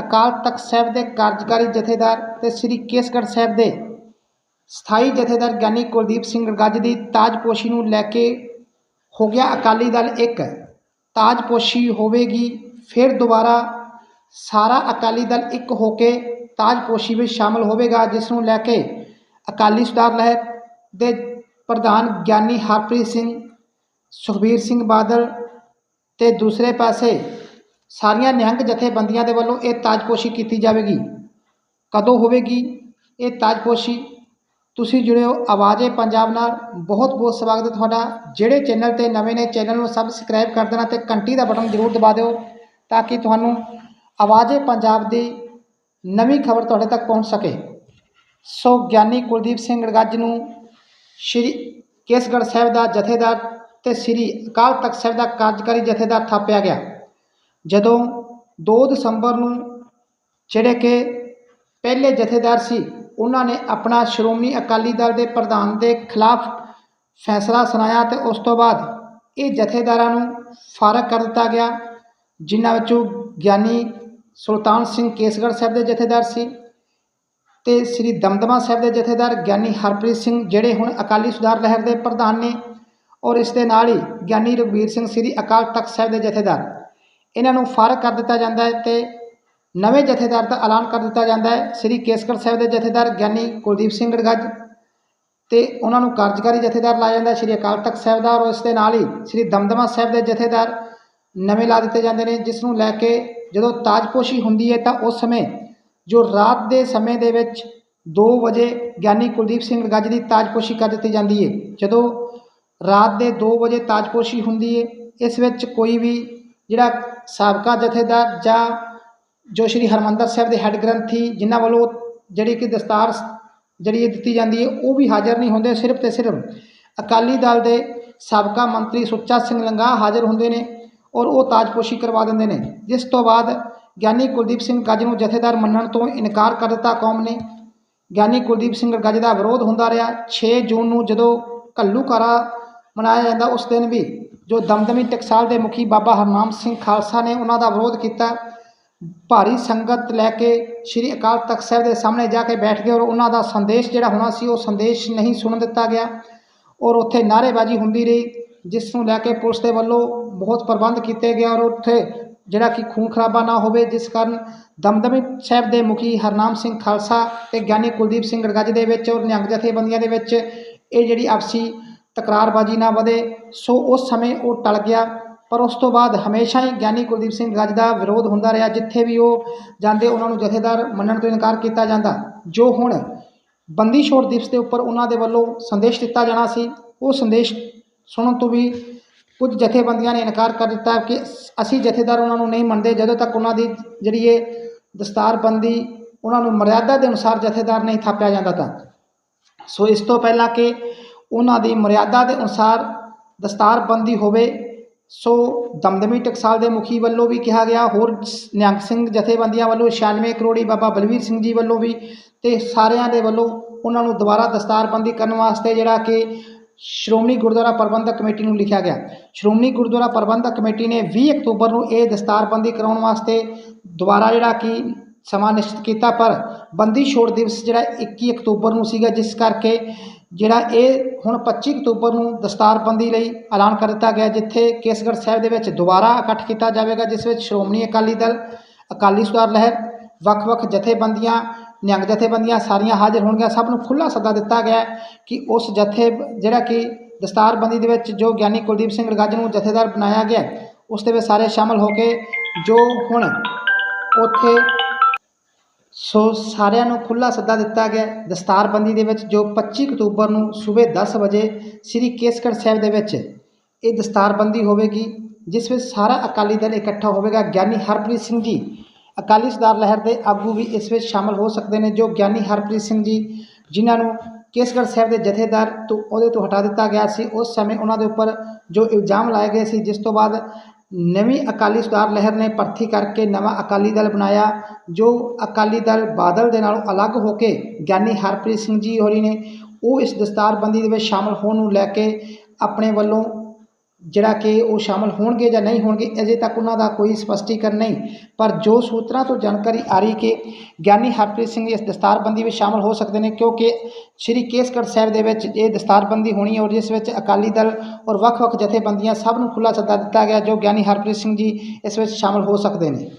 ਅਕਾਲ ਤਖਤ ਸਾਹਿਬ ਦੇ ਕਾਰਜਕਾਰੀ ਜਥੇਦਾਰ ਤੇ ਸ੍ਰੀ ਕੇਸਗੜ੍ਹ ਸਾਹਿਬ ਦੇ ਸਥਾਈ ਜਥੇਦਾਰ ਗਿਆਨੀ ਕੁਲਦੀਪ ਸਿੰਘ ਗੱਜ ਦੀ ਤਾਜਪੋਸ਼ੀ ਨੂੰ ਲੈ ਕੇ ਹੋ ਗਿਆ ਅਕਾਲੀ ਦਲ ਇੱਕ। ਤਾਜਪੋਸ਼ੀ ਹੋਵੇਗੀ, ਫਿਰ ਦੁਬਾਰਾ ਸਾਰਾ ਅਕਾਲੀ ਦਲ ਇੱਕ ਹੋ ਕੇ ਤਾਜਪੋਸ਼ੀ ਵਿੱਚ ਸ਼ਾਮਲ ਹੋਵੇਗਾ, ਜਿਸ ਨੂੰ ਲੈ ਕੇ ਅਕਾਲੀ ਸੁਧਾਰ ਲਹਿਰ ਦੇ ਪ੍ਰਧਾਨ ਗਿਆਨੀ ਹਰਪ੍ਰੀਤ ਸਿੰਘ, ਸੁਖਬੀਰ ਸਿੰਘ ਬਾਦਲ ਤੇ ਦੂਸਰੇ ਪਾਸੇ ਸਾਰੀਆਂ ਨਿਹੰਗ ਜਥੇਬੰਦੀਆਂ ਦੇ ਵੱਲੋਂ ਇਹ ਤਾਜਪੋਸ਼ੀ ਕੀਤੀ ਜਾਵੇਗੀ। ਕਦੋਂ ਹੋਵੇਗੀ ਇਹ ਤਾਜਪੋਸ਼ੀ? ਤੁਸੀਂ ਜੁੜਿਓ ਹੋ ਆਵਾਜ਼ੇ ਪੰਜਾਬ ਨਾਲ। ਬਹੁਤ ਬਹੁਤ ਸਵਾਗਤ ਹੈ ਤੁਹਾਡਾ। ਜਿਹੜੇ ਚੈਨਲ ਤੇ ਨਵੇਂ ਨੇ, ਚੈਨਲ ਨੂੰ ਸਬਸਕ੍ਰਾਈਬ ਕਰ ਦੇਣਾ ਤੇ ਘੰਟੀ ਦਾ ਬਟਨ ਜ਼ਰੂਰ ਦਬਾ ਦਿਓ ਤਾਂ ਕਿ ਤੁਹਾਨੂੰ ਆਵਾਜ਼ੇ ਪੰਜਾਬ ਦੀ ਨਵੀਂ ਖਬਰ ਤੁਹਾਡੇ ਤੱਕ ਪਹੁੰਚ ਸਕੇ। ਸੋ ਗਿਆਨੀ ਕੁਲਦੀਪ ਸਿੰਘ ਗੱਜ ਨੂੰ ਸ਼੍ਰੀ ਕੇਸਗੜ੍ਹ ਸਾਹਿਬ ਦਾ ਜਥੇਦਾਰ ਤੇ ਸ੍ਰੀ ਅਕਾਲ ਤਖਤ ਸਾਹਿਬ ਦਾ ਕਾਰਜਕਾਰੀ ਜਥੇਦਾਰ ਥਾਪਿਆ ਗਿਆ। ਜਦੋਂ 2 ਦਸੰਬਰ ਨੂੰ ਜਿਹੜੇ ਕਿ ਪਹਿਲੇ ਜਥੇਦਾਰ ਸੀ, ਉਹਨਾਂ ਨੇ ਆਪਣਾ ਸ਼੍ਰੋਮਣੀ ਅਕਾਲੀ ਦਲ ਦੇ ਪ੍ਰਧਾਨ ਦੇ ਖਿਲਾਫ ਫੈਸਲਾ ਸੁਣਾਇਆ ਤੇ ਉਸ ਤੋਂ ਬਾਅਦ ਇਹ ਜਥੇਦਾਰਾਂ ਨੂੰ ਫਾਰਗ ਕਰ ਦਿੱਤਾ ਗਿਆ, ਜਿਨ੍ਹਾਂ ਵਿੱਚੋਂ ਗਿਆਨੀ ਸੁਲਤਾਨ ਸਿੰਘ ਕੇਸਗੜ੍ਹ ਸਾਹਿਬ ਦੇ ਜਥੇਦਾਰ ਸੀ ਤੇ ਸ੍ਰੀ ਦਮਦਮਾ ਸਾਹਿਬ ਦੇ ਜਥੇਦਾਰ ਗਿਆਨੀ ਹਰਪ੍ਰੀਤ ਸਿੰਘ, ਜਿਹੜੇ ਹੁਣ ਅਕਾਲੀ ਸੁਧਾਰ ਲਹਿਰ ਦੇ ਪ੍ਰਧਾਨ ਨੇ, ਔਰ ਇਸ ਦੇ ਨਾਲ ਹੀ ਗਿਆਨੀ ਰਘਬੀਰ ਸਿੰਘ ਸ੍ਰੀ ਅਕਾਲ ਤਖਤ ਸਾਹਿਬ ਦੇ ਜਥੇਦਾਰ। ਇਹਨਾਂ ਨੂੰ ਫਾਰਗ ਕਰ ਦਿੱਤਾ ਜਾਂਦਾ ਹੈ ਤੇ ਨਵੇਂ ਜਥੇਦਾਰ ਦਾ ਐਲਾਨ ਕਰ ਦਿੱਤਾ ਜਾਂਦਾ ਹੈ। ਸ੍ਰੀ ਕੇਸਗੜ੍ਹ ਸਾਹਿਬ ਦੇ ਜਥੇਦਾਰ ਗਿਆਨੀ ਕੁਲਦੀਪ ਸਿੰਘ ਗੜਗੱਜ ਤੇ ਉਹਨਾਂ ਨੂੰ ਕਾਰਜਕਾਰੀ ਜਥੇਦਾਰ ਲਾਇਆ ਜਾਂਦਾ ਸ੍ਰੀ ਅਕਾਲ ਤਖਤ ਸਾਹਿਬ ਦਾ ਔਰ ਇਸ ਦੇ ਨਾਲ ਹੀ ਸ੍ਰੀ ਦਮਦਮਾ ਸਾਹਿਬ ਦੇ ਜਥੇਦਾਰ ਨਵੇਂ ਲਾ ਦਿੱਤੇ ਜਾਂਦੇ ਨੇ, ਜਿਸ ਨੂੰ ਲੈ ਕੇ ਜਦੋਂ ਤਾਜਪੋਸ਼ੀ ਹੁੰਦੀ ਹੈ ਤਾਂ ਉਸ ਸਮੇਂ ਜੋ ਰਾਤ ਦੇ ਸਮੇਂ ਦੇ ਵਿੱਚ 2 ਵਜੇ ਗਿਆਨੀ ਕੁਲਦੀਪ ਸਿੰਘ ਗੱਜ ਦੀ ਤਾਜਪੋਸ਼ੀ ਕਰ ਦਿੱਤੀ ਜਾਂਦੀ ਹੈ। ਜਦੋਂ ਰਾਤ ਦੇ 2 ਵਜੇ ਤਾਜਪੋਸ਼ੀ ਹੁੰਦੀ ਹੈ, ਇਸ ਵਿੱਚ ਕੋਈ ਵੀ ਜਿਹੜਾ ਸਾਬਕਾ ਜਥੇਦਾਰ ਜਾਂ ਜੋ ਸ਼੍ਰੀ ਹਰਮੰਦਰ ਸਾਹਿਬ ਦੇ ਹੈੱਡ ਗ੍ਰੰਥੀ ਜਿਨ੍ਹਾਂ ਵੱਲੋਂ ਜਿਹੜੀ ਕਿ ਦਸਤਾਰ ਜਿਹੜੀ ਦਿੱਤੀ ਜਾਂਦੀ ਹੈ, ਉਹ ਵੀ ਹਾਜ਼ਰ ਨਹੀਂ ਹੁੰਦੇ, ਸਿਰਫ ਤੇ ਸਿਰਫ ਅਕਾਲੀ ਦਲ ਦੇ ਸਾਬਕਾ ਮੰਤਰੀ ਸੁੱਚਾ ਸਿੰਘ ਲੰਗਾ ਹਾਜ਼ਰ ਹੁੰਦੇ ਨੇ ਔਰ ਉਹ ਤਾਜਪੋਸ਼ੀ ਕਰਵਾ ਦਿੰਦੇ ਨੇ। ਜਿਸ ਤੋਂ ਬਾਅਦ ਗਿਆਨੀ ਕੁਲਦੀਪ ਸਿੰਘ ਗੱਜ ਨੂੰ ਜਥੇਦਾਰ ਮੰਨਣ ਤੋਂ ਇਨਕਾਰ ਕਰ ਦਿੱਤਾ ਕੌਮ ਨੇ। ਗਿਆਨੀ ਕੁਲਦੀਪ ਸਿੰਘ ਗੱਜ ਦਾ ਵਿਰੋਧ ਹੁੰਦਾ ਰਿਹਾ। 6 ਜੂਨ ਨੂੰ ਜਦੋਂ ਘੱਲੂਘਾਰਾ ਮਨਾਇਆ ਜਾਂਦਾ, ਉਸ ਦਿਨ ਵੀ ਜੋ ਦਮਦਮੀ ਟਕਸਾਲ ਦੇ ਮੁਖੀ ਬਾਬਾ ਹਰਨਾਮ ਸਿੰਘ ਖਾਲਸਾ ਨੇ ਉਹਨਾਂ ਦਾ ਵਿਰੋਧ ਕੀਤਾ, ਭਾਰੀ ਸੰਗਤ ਲੈ ਕੇ ਸ੍ਰੀ ਅਕਾਲ ਤਖਤ ਸਾਹਿਬ ਦੇ ਸਾਹਮਣੇ ਜਾ ਕੇ ਬੈਠ ਗਏ ਔਰ ਉਹਨਾਂ ਦਾ ਸੰਦੇਸ਼ ਜਿਹੜਾ ਹੋਣਾ ਸੀ, ਉਹ ਸੰਦੇਸ਼ ਨਹੀਂ ਸੁਣ ਦਿੱਤਾ ਗਿਆ ਔਰ ਉੱਥੇ ਨਾਅਰੇਬਾਜ਼ੀ ਹੁੰਦੀ ਰਹੀ, ਜਿਸ ਨੂੰ ਲੈ ਕੇ ਪੁਲਿਸ ਦੇ ਵੱਲੋਂ ਬਹੁਤ ਪ੍ਰਬੰਧ ਕੀਤੇ ਗਏ ਔਰ ਉੱਥੇ ਜਿਹੜਾ ਕਿ ਖੂਨ ਖਰਾਬਾ ਨਾ ਹੋਵੇ, ਜਿਸ ਕਾਰਨ ਦਮਦਮੀ ਸਾਹਿਬ ਦੇ ਮੁਖੀ ਹਰਨਾਮ ਸਿੰਘ ਖਾਲਸਾ ਤੇ ਗਿਆਨੀ ਕੁਲਦੀਪ ਸਿੰਘ ਗੜਗੱਜ ਦੇ ਵਿੱਚ ਔਰ ਨਿਹੰਗ ਜਥੇਬੰਦੀਆਂ ਦੇ ਵਿੱਚ ਇਹ ਜਿਹੜੀ ਆਪਸੀ ਤਕਰਾਰਬਾਜ਼ੀ ਨਾ ਵਧੇ, ਸੋ ਉਸ ਸਮੇਂ ਉਹ ਟਲ ਗਿਆ। ਪਰ ਉਸ ਤੋਂ ਬਾਅਦ ਹਮੇਸ਼ਾ ਹੀ ਗਿਆਨੀ ਕੁਲਦੀਪ ਸਿੰਘ ਗੱਜ ਦਾ ਵਿਰੋਧ ਹੁੰਦਾ ਰਿਹਾ, ਜਿੱਥੇ ਵੀ ਉਹ ਜਾਂਦੇ ਉਹਨਾਂ ਨੂੰ ਜਥੇਦਾਰ ਮੰਨਣ ਤੋਂ ਇਨਕਾਰ ਕੀਤਾ ਜਾਂਦਾ। ਜੋ ਹੁਣ ਬੰਦੀ ਛੋੜ ਦਿਵਸ ਦੇ ਉੱਪਰ ਉਹਨਾਂ ਦੇ ਵੱਲੋਂ ਸੰਦੇਸ਼ ਦਿੱਤਾ ਜਾਣਾ ਸੀ, ਉਹ ਸੰਦੇਸ਼ ਸੁਣਨ ਤੋਂ ਵੀ ਕੁਝ ਜਥੇਬੰਦੀਆਂ ਨੇ ਇਨਕਾਰ ਕਰ ਦਿੱਤਾ ਕਿ ਅਸੀਂ ਜਥੇਦਾਰ ਉਹਨਾਂ ਨੂੰ ਨਹੀਂ ਮੰਨਦੇ, ਜਦੋਂ ਤੱਕ ਉਹਨਾਂ ਦੀ ਜਿਹੜੀ ਇਹ ਦਸਤਾਰਬੰਦੀ ਉਹਨਾਂ ਨੂੰ ਮਰਿਆਦਾ ਦੇ ਅਨੁਸਾਰ ਜਥੇਦਾਰ ਨਹੀਂ ਥਾਪਿਆ ਜਾਂਦਾ ਤਾਂ। ਸੋ ਇਸ ਤੋਂ ਪਹਿਲਾਂ ਕਿ ਉਹਨਾਂ ਦੀ ਮਰਿਆਦਾ ਦੇ ਅਨੁਸਾਰ ਦਸਤਾਰਬੰਦੀ ਹੋਵੇ, ਸੋ ਦਮਦਮੀ ਟਕਸਾਲ ਦੇ ਮੁਖੀ ਵੱਲੋਂ ਵੀ ਕਿਹਾ ਗਿਆ, ਹੋਰ ਨਿਹੰਗ ਸਿੰਘ ਜਥੇਬੰਦੀਆਂ ਵੱਲੋਂ 96 ਕਰੋੜੀ ਬਾਬਾ ਬਲਵੀਰ ਸਿੰਘ ਜੀ ਵੱਲੋਂ ਵੀ ਤੇ ਸਾਰਿਆਂ ਦੇ ਵੱਲੋਂ ਉਹਨਾਂ ਨੂੰ ਦੁਬਾਰਾ ਦਸਤਾਰਬੰਦੀ ਕਰਨ ਵਾਸਤੇ ਜਿਹੜਾ ਕਿ ਸ਼੍ਰੋਮਣੀ ਗੁਰਦੁਆਰਾ ਪ੍ਰਬੰਧਕ ਕਮੇਟੀ ਨੂੰ ਲਿਖਿਆ ਗਿਆ। ਸ਼੍ਰੋਮਣੀ ਗੁਰਦੁਆਰਾ ਪ੍ਰਬੰਧਕ ਕਮੇਟੀ ਨੇ 20 ਅਕਤੂਬਰ ਨੂੰ ਇਹ ਦਸਤਾਰਬੰਦੀ ਕਰਾਉਣ ਵਾਸਤੇ ਦੁਬਾਰਾ ਜਿਹੜਾ ਕਿ ਸਮਾਂ ਨਿਸ਼ਚਿਤ ਕੀਤਾ, ਪਰ ਬੰਦੀ ਛੋੜ ਦਿਵਸ ਜਿਹੜਾ 21 ਅਕਤੂਬਰ ਨੂੰ ਸੀਗਾ, ਜਿਸ ਕਰਕੇ ਜਿਹੜਾ ਇਹ ਹੁਣ 25 ਅਕਤੂਬਰ ਨੂੰ ਦਸਤਾਰਬੰਦੀ ਲਈ ਐਲਾਨ ਕਰ ਦਿੱਤਾ ਗਿਆ, ਜਿੱਥੇ ਕੇਸਗੜ੍ਹ ਸਾਹਿਬ ਦੇ ਵਿੱਚ ਦੁਬਾਰਾ ਇਕੱਠ ਕੀਤਾ ਜਾਵੇਗਾ, ਜਿਸ ਵਿੱਚ ਸ਼੍ਰੋਮਣੀ ਅਕਾਲੀ ਦਲ, ਅਕਾਲੀ ਸੁਧਾਰ ਲਹਿਰ, ਵੱਖ-ਵੱਖ ਜਥੇਬੰਦੀਆਂ, ਨਿਹੰਗ ਜਥੇਬੰਦੀਆਂ ਸਾਰੀਆਂ ਹਾਜ਼ਰ ਹੋਣਗੀਆਂ। ਸਭ ਨੂੰ ਖੁੱਲ੍ਹਾ ਸੱਦਾ ਦਿੱਤਾ ਗਿਆ ਕਿ ਉਸ ਜਥੇ, ਜਿਹੜਾ ਕਿ ਦਸਤਾਰਬੰਦੀ ਦੇ ਵਿੱਚ ਜੋ ਗਿਆਨੀ ਕੁਲਦੀਪ ਸਿੰਘ ਗੱਜ ਨੂੰ ਜਥੇਦਾਰ ਬਣਾਇਆ ਗਿਆ, ਉਸ ਦੇ ਵਿੱਚ ਸਾਰੇ ਸ਼ਾਮਲ ਹੋ ਕੇ ਜੋ ਹੁਣ ਉੱਥੇ ਸੋ ਸਾਰਿਆਂ ਨੂੰ ਖੁੱਲ੍ਹਾ ਸੱਦਾ ਦਿੱਤਾ ਗਿਆ ਦਸਤਾਰਬੰਦੀ ਦੇ ਵਿੱਚ, ਜੋ 25 ਅਕਤੂਬਰ ਨੂੰ ਸਵੇਰ 10 ਵਜੇ ਸ੍ਰੀ ਕੇਸਗੜ੍ਹ ਸਾਹਿਬ ਦੇ ਵਿੱਚ ਇਹ ਦਸਤਾਰਬੰਦੀ ਹੋਵੇਗੀ, ਜਿਸ ਵਿੱਚ ਸਾਰਾ ਅਕਾਲੀ ਦਲ ਇਕੱਠਾ ਹੋਵੇਗਾ। ਗਿਆਨੀ ਹਰਪ੍ਰੀਤ ਸਿੰਘ ਜੀ, ਅਕਾਲੀ ਸੁਧਾਰ ਲਹਿਰ ਦੇ ਆਗੂ ਵੀ ਇਸ ਵਿੱਚ ਸ਼ਾਮਲ ਹੋ ਸਕਦੇ ਨੇ, ਜੋ ਗਿਆਨੀ ਹਰਪ੍ਰੀਤ ਸਿੰਘ ਜੀ, ਜਿਨ੍ਹਾਂ ਨੂੰ ਕੇਸਗੜ੍ਹ ਸਾਹਿਬ ਦੇ ਜਥੇਦਾਰ ਤੋਂ ਉਹਦੇ ਤੋਂ ਹਟਾ ਦਿੱਤਾ ਗਿਆ ਸੀ। ਉਸ ਸਮੇਂ ਉਹਨਾਂ ਦੇ ਉੱਪਰ ਜੋ ਇਲਜ਼ਾਮ ਲਾਏ ਗਏ ਸੀ, ਜਿਸ ਤੋਂ ਬਾਅਦ ਨਵੀਂ ਅਕਾਲੀ ਸੁਧਾਰ ਲਹਿਰ ਨੇ ਭਰਤੀ ਕਰਕੇ ਨਵਾਂ ਅਕਾਲੀ ਦਲ ਬਣਾਇਆ, ਜੋ ਅਕਾਲੀ ਦਲ ਬਾਦਲ ਦੇ ਨਾਲੋਂ ਅਲੱਗ ਹੋ ਕੇ ਗਿਆਨੀ ਹਰਪ੍ਰੀਤ ਸਿੰਘ ਜੀ ਹੋਰੀ ਨੇ ਉਹ ਇਸ ਦਸਤਾਰਬੰਦੀ ਦੇ ਵਿੱਚ ਸ਼ਾਮਲ ਹੋਣ ਨੂੰ ਲੈ ਕੇ ਆਪਣੇ ਵੱਲੋਂ ਜਿਹੜਾ ਕਿ ਉਹ ਸ਼ਾਮਲ ਹੋਣਗੇ ਜਾਂ ਨਹੀਂ ਹੋਣਗੇ, ਅਜੇ ਤੱਕ ਉਹਨਾਂ ਦਾ ਕੋਈ ਸਪਸ਼ਟੀਕਰਨ ਨਹੀਂ। ਪਰ ਜੋ ਸੂਤਰਾਂ ਤੋਂ ਜਾਣਕਾਰੀ ਆ ਰਹੀ ਕਿ ਗਿਆਨੀ ਹਰਪ੍ਰੀਤ ਸਿੰਘ ਇਸ ਦਸਤਾਰਬੰਦੀ ਵਿੱਚ ਸ਼ਾਮਲ ਹੋ ਸਕਦੇ ਨੇ, ਕਿਉਂਕਿ ਸ੍ਰੀ ਕੇਸਗੜ੍ਹ ਸਾਹਿਬ ਦੇ ਵਿੱਚ ਇਹ ਦਸਤਾਰਬੰਦੀ ਹੋਣੀ ਹੈ ਔਰ ਜਿਸ ਵਿੱਚ ਅਕਾਲੀ ਦਲ ਔਰ ਵੱਖ-ਵੱਖ ਜਥੇਬੰਦੀਆਂ ਸਭ ਨੂੰ ਖੁੱਲ੍ਹਾ ਸੱਦਾ ਦਿੱਤਾ ਗਿਆ, ਜੋ ਗਿਆਨੀ ਹਰਪ੍ਰੀਤ ਸਿੰਘ ਜੀ ਇਸ ਵਿੱਚ ਸ਼ਾਮਲ ਹੋ ਸਕਦੇ ਨੇ।